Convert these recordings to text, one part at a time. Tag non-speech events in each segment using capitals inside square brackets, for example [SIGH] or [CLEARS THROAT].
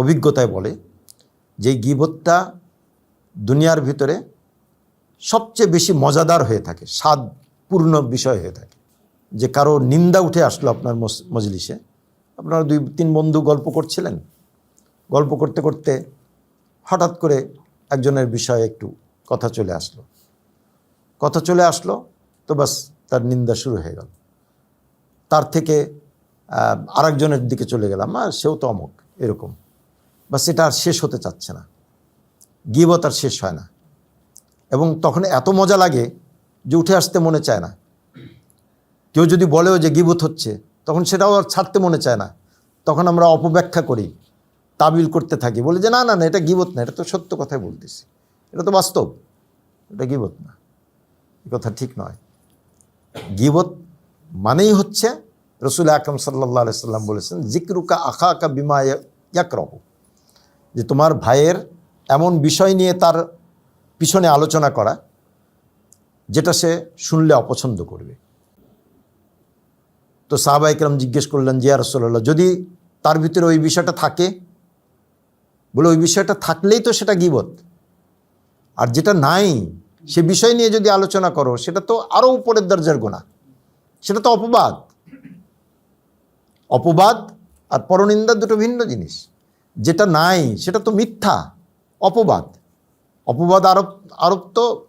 অভিজ্ঞতায় বলে যে এই গিবতটা দুনিয়ার ভিতরে সবচেয়ে বেশি মজাদার হয়ে থাকে, স্বাদপূর্ণ বিষয় হয়ে থাকে। যে কারও নিন্দা উঠে আসলো আপনার মজলিসে। আপনারা দুই, তিন বন্ধু গল্প করছিলেন। গল্প করতে করতে হঠাৎ করে একজনের বিষয়ে একটু কথা চলে আসলো। কথা চলে আসলো তো বাস তার নিন্দা শুরু হয়ে গেল। তার থেকে আরেকজনের দিকে চলে গেলাম। আর সেও তো অমুক, এরকম। বা সেটা আর শেষ হতে চাচ্ছে না। গিবত আর শেষ হয় না। এবং তখন এত মজা লাগে যে উঠে আসতে মনে চায় না। কেউ যদি বলেও যে গিবত হচ্ছে, তখন সেটাও আর ছাড়তে মনে চায় না। তখন আমরা অপব্যাখ্যা করি, তাবিল করতে থাকি। বলি যে না না না, এটা গিবত না, এটা তো সত্য কথাই বলতেছি। এটা তো বাস্তব, এটা গিবত না। এ কথা ঠিক নয়। গিবত মানেই হচ্ছে, রসুল আকরম সাল্লাহ সাল্লাম বলেছেন জিক্রুকা আখা আকা বিমা ইয়াকরহ। যে তোমার ভাইয়ের এমন বিষয় নিয়ে তার পিছনে আলোচনা করা, যেটা সে শুনলে অপছন্দ করবে। তো সাহাবা ইকরাম জিজ্ঞেস করলেন, জিয়া রসল্লাহ যদি তার ভিতরে ওই বিষয়টা থাকে? বলে, ওই বিষয়টা থাকলেই তো সেটা গিবত। আর যেটা নাই, সে বিষয় নিয়ে যদি আলোচনা করো, সেটা তো আরও উপরের দরজার গোনা। সেটা তো অপবাদ। অপবাদ আর পরনিন্দা দুটো ভিন্ন জিনিস। যেটা নাই, সেটা তো মিথ্যা, অপবাদ। অপবাদ আরোপ আরোপ তো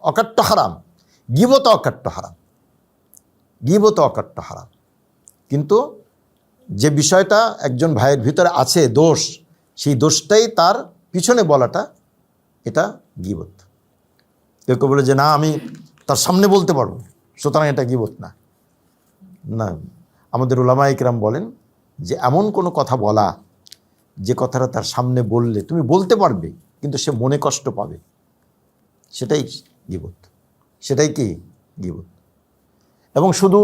অকাট্য হারাম। গিবত অকাট্য হারাম। গিবত অকাট্য হারাম। কিন্তু যে বিষয়টা একজন ভাইয়ের ভিতরে আছে, দোষ, সেই দোষটাই তার পিছনে বলাটা, এটা গিবত। কেউ কেউ বলে যে, না, আমি তার সামনে বলতে পারব। সুতরাং এটা গিবত না। না, আমাদের ওলামা ইকরাম বলেন যে, এমন কোনো কথা বলা যে কথাটা তার সামনে বললে, তুমি বলতে পারবে, কিন্তু সে মনে কষ্ট পাবে। সেটাই গিবত। সেটাই কি গিবত? এবং শুধু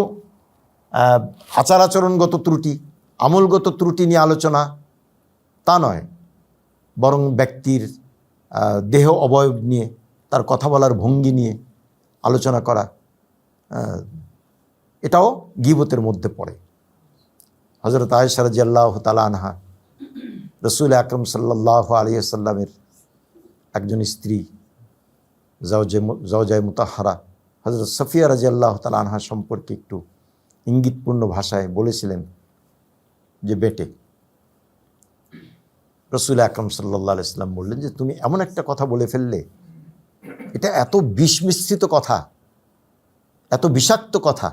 আচার আচরণগত ত্রুটি, আমলগত ত্রুটি নিয়ে আলোচনা, তা নয়। বরং ব্যক্তির দেহ অবয়ব নিয়ে, তার কথা বলার ভঙ্গি নিয়ে আলোচনা করা এটাও গিবতের মধ্যে পড়ে। হজরত আয়েশা রাজি আল্লাহ তালা আনহা রসুল আকরম সাল্লাহ আলিয়াল্লামের একজন স্ত্রী জাওজে জাওজায় মুতাহারা হজরত সফিয়া রাজি আল্লাহ তালা আনহা সম্পর্কে একটু ইঙ্গিতপূর্ণ ভাষায় বলেছিলেন যে, বেটে। রসুল আকরম সাল্লাহ ইসলাম বললেন যে, তুমি এমন একটা কথা বলে ফেললে, এটা এত বিষমিশ্রিত কথা, এত বিষাক্ত কথা,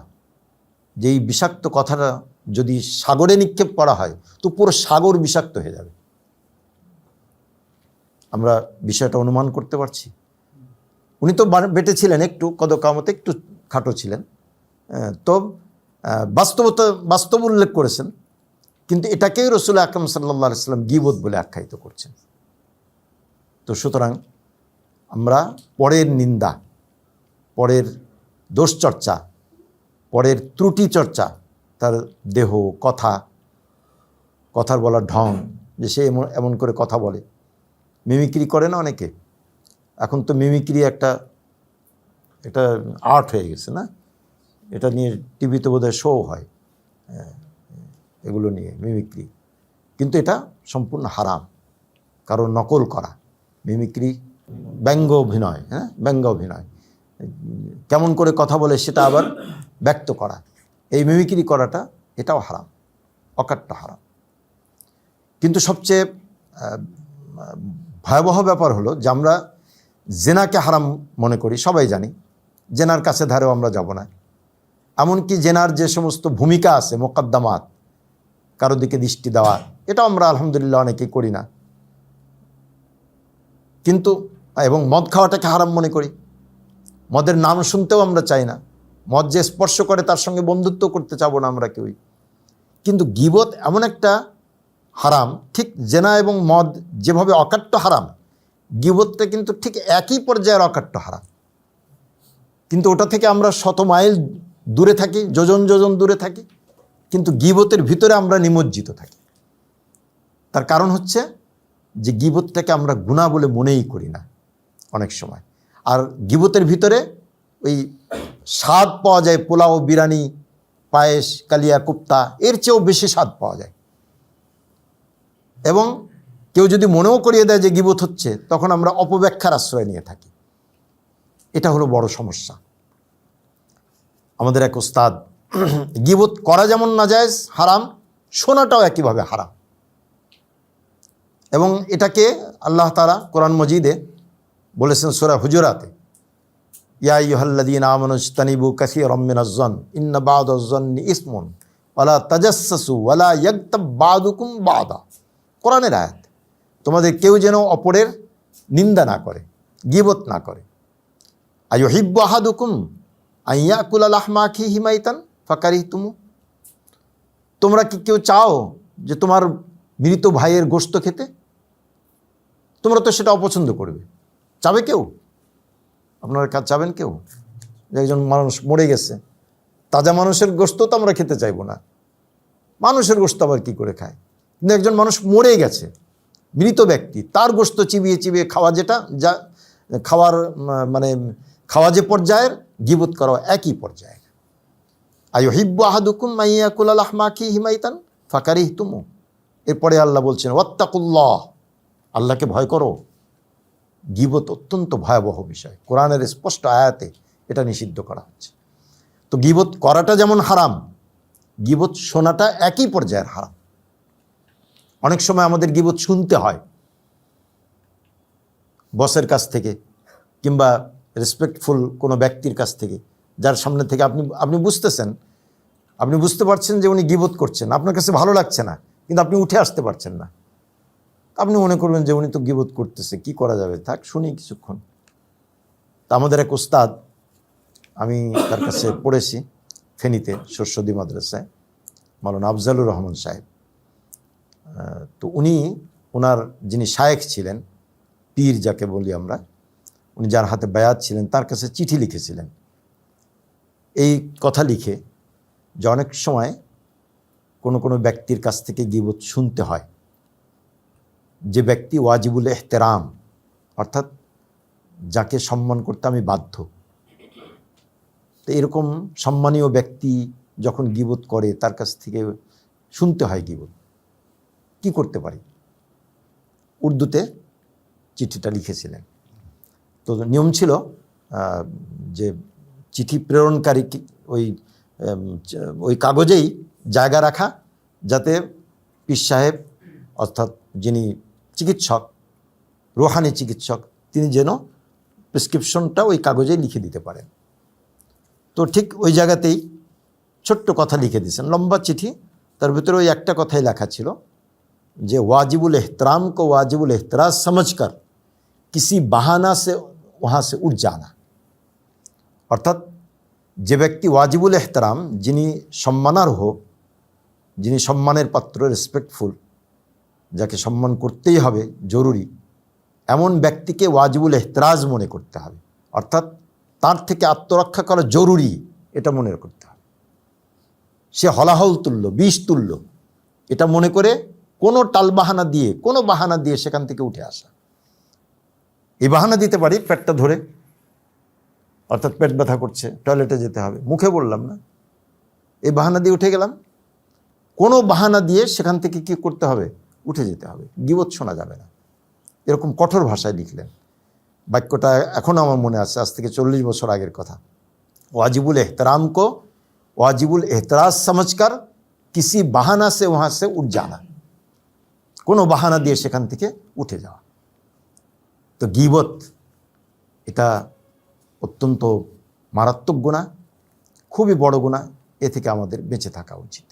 যে এই বিষাক্ত কথাটা যদি সাগরে নিক্ষেপ করা হয়, তো পুরো সাগর বিষাক্ত হয়ে যাবে। আমরা বিষয়টা অনুমান করতে পারছি। উনি তো বেটে ছিলেন একটু, কদকামতে একটু খাটো ছিলেন। তো বাস্তবতা, বাস্তব উল্লেখ করেছেন। কিন্তু এটাকেই রসুল আকরম সাল্লা সাল্লাম গিবত বলে আখ্যায়িত করছেন। তো সুতরাং আমরা পরের নিন্দা, পরের দোষচর্চা, পরের ত্রুটি চর্চা তার দেহ, কথা, কথার বলার ঢং, যে সে এমন এমন করে কথা বলে মিমিক্রি করে না অনেকে? এখন তো মিমিক্রি একটা এটা আর্ট হয়ে গেছে না? এটা নিয়ে টিভিতে বোধহয় শো হয়। হ্যাঁ, এগুলো নিয়ে মিমিক্রি। কিন্তু এটা সম্পূর্ণ হারাম। কারও নকল করা। মিমিক্রি ব্যঙ্গ অভিনয় হ্যাঁ? ব্যঙ্গ অভিনয়। কেমন করে কথা বলে সেটা আবার ব্যক্ত করা। এই মিমিক্রি করাটা এটাও হারাম। অকাট্য হারাম। কিন্তু সবচেয়ে ভয়াবহ ব্যাপার হলো যে আমরা জেনাকে হারাম মনে করি, সবাই জানি। জেনার কাছে ধারেও আমরা যাব না। এমনকি জেনার যে সমস্ত ভূমিকা আছে, মোকদ্দমাত, কারও দিকে দৃষ্টি দেওয়া এটা আমরা আলহামদুলিল্লাহ অনেকেই করি না। কিন্তু, এবং মদ খাওয়াটাকে হারাম মনে করি। মদের নাম শুনতেও আমরা চাই না। মদ যে স্পর্শ করে তার সঙ্গে বন্ধুত্ব করতে চাবো না আমরা কেউই। কিন্তু গিবত এমন একটা হারাম, ঠিক জেনা এবং মদ যেভাবে অকাট্য হারাম, গিবতটা কিন্তু ঠিক একই পর্যায়ের অকাট্য হারাম। কিন্তু ওটা থেকে আমরা শত মাইল দূরে থাকি, যোজন যোজন দূরে থাকি, কিন্তু গিবতের ভিতরে আমরা নিমজ্জিত থাকি। তার কারণ হচ্ছে যে গিবতটাকে আমরা গুণা বলে মনেই করি না অনেক সময়। আর গিবতের ভিতরে ওই স্বাদ পাওয়া যায় পোলাও, বিরিয়ানি, পায়েস, কালিয়া, কুপ্তা, এর চেয়েও বেশি স্বাদ পাওয়া যায়। এবং কেউ যদি মনেও করিয়ে দেয় যে গিবত হচ্ছে, তখন আমরা অপব্যাখ্যার আশ্রয় নিয়ে থাকি। এটা হলো বড় সমস্যা। আমাদের এক ওস্তাদ, [CLEARS THROAT] গিবত করা যেমন না যায় হারাম, শোনাটাও একইভাবে হারাম। এবং এটাকে আল্লাহ তারা কোরআন মজিদে বলেছেন সোরা হুজুরাতে, ইয়া ইহল্লাদিন আমনস্তানিবু কাসি রম্মিন আজন ইন্না ইসমুন, ওয়ালা তাজাসসু ওয়ালা ইয়াগতাব বাদুকুম বাদা। কোরআনের আয়াত। তোমাদের কেউ যেন অপরের নিন্দা না করে, গিবত না করে। আইহিব্ব আহাদুকুম আইয়াকুল আলাহমা খি হিমাইতান ফাকারি তুমু তোমরা কি কেউ চাও যে তোমার মৃত ভাইয়ের গোস্ত খেতে? তোমরা তো সেটা অপছন্দ করবে। চাবে কেউ? আপনারা কাজ চাবেন কেউ? একজন মানুষ মরে গেছে, তাজা মানুষের গোস্ত তো আমরা খেতে চাইব না। মানুষের গোস্ত আবার কি করে খায়? কিন্তু একজন মানুষ মরে গেছে, মৃত ব্যক্তি, তার গোস্ত চিবিয়ে চিবিয়ে খাওয়া যেটা, যা খাওয়ার মানে খাওয়া যে পর্যায়ের, গিবত করা একই পর্যায়ের। আয়ো হিব্বু আহাদুকুম মাইয়াকুল আহমা কি হিমাইতান ফাকারি তুমু এরপরে আল্লাহ বলছেন, ওয়াত্তাকুল্লাহ। আল্লাহকে ভয় করো। গিবত অত্যন্ত ভয়াবহ বিষয়। কোরআনের স্পষ্ট আয়াতে এটা নিষিদ্ধ করা হচ্ছে। তো গিবত করাটা যেমন হারাম, গিবত শোনাটা একই পর্যায়ের হারাম। অনেক সময় আমাদের গিবত শুনতে হয় বসের কাছ থেকে কিংবা রেসপেক্টফুল কোনো ব্যক্তির কাছ থেকে, যার সামনে থেকে আপনি আপনি বুঝতেছেন, আপনি বুঝতে পারছেন যে উনি গিবত করছেন। আপনার কাছে ভালো লাগছে না, কিন্তু আপনি উঠে আসতে পারছেন না। আপনি মনে করবেন যে উনি তো গিবত করতেছে, কি করা যাবে? থাক, শুনি কিছুক্ষণ। তা আমাদের এক ওস্তাদ, আমি তার কাছে পড়েছি ফেনীতে, শস্যদী মাদ্রাসায় মালানা আফজালুর রহমান সাহেব। তো উনি ওনার যিনি শায়েখ ছিলেন, পীর যাকে বলি আমরা, উনি যার হাতে বায়াত ছিলেন, তার কাছে চিঠি লিখেছিলেন। এই কথা লিখে যে অনেক সময় কোনো কোনো ব্যক্তির কাছ থেকে গিবত শুনতে হয়। যে ব্যক্তি ওয়াজিবুল এহতেরাম, অর্থাৎ যাকে সম্মান করতে আমি বাধ্য। তো এরকম সম্মানীয় ব্যক্তি যখন গিবত করে, তার কাছ থেকে শুনতে হয় গিবত। কি করতে পারি? উর্দুতে চিঠিটা লিখেছিলেন। তো নিয়ম ছিল যে চিঠি প্রেরণকারী ওই ওই কাগজেই জায়গা রাখা, যাতে পীর সাহেব, অর্থাৎ যিনি চিকিৎসক, রোহানি চিকিৎসক, তিনি যেন প্রেসক্রিপশনটা ওই কাগজে লিখে দিতে পারেন। তো ঠিক ওই জায়গাতেই ছোট্ট কথা লিখে দিয়েছেন, লম্বা চিঠি, তার ভিতরে ওই একটা কথাই লেখা ছিল যে वाजिबुल एहतराम को वाजिबुल एहतराज समझकर किसी बहाना से वहाँ से उठ जाना অর্থাৎ যে ব্যক্তি ওয়াজিবুল এহতারাম যিনি সম্মানার্হ যিনি সম্মানের পাত্র রেসপেক্টফুল যাকে সম্মান করতেই হবে জরুরি এমন ব্যক্তিকে ওয়াজিবুল এহতরাজ মনে করতে হবে অর্থাৎ তার থেকে আত্মরক্ষা করা জরুরি এটা মনে করতে হবে সে হলাহল তুল্য বিষ তুল্য এটা মনে করে কোনো টালবাহানা দিয়ে, কোনো বাহানা দিয়ে সেখান থেকে উঠে আসা। এই বাহানা দিতে পারি পেটটা ধরে। অর্থাৎ পেট ব্যথা করছে, টয়লেটে যেতে হবে। মুখে বললাম না। এই বাহানা দিয়ে উঠে গেলাম। কোনো বাহানা দিয়ে সেখান থেকে কি করতে হবে? উঠে যেতে হবে। গিবত শোনা যাবে না। এরকম কঠোর ভাষায় লিখলেন। বাক্যটা এখনও আমার মনে আছে, আজ থেকে চল্লিশ বছর আগের কথা। ওয়াজিবুল এহতরাম কো, ওয়াজিবুল এহতরাজ সমঝকার কিসি বাহানা সে সে উঠ জানা। কোনো বাহানা দিয়ে সেখান থেকে উঠে যাওয়া। তো গিবত এটা অত্যন্ত মারাত্মক গুণা, খুবই বড় গুণা, এ থেকে আমাদের বেঁচে থাকা উচিত।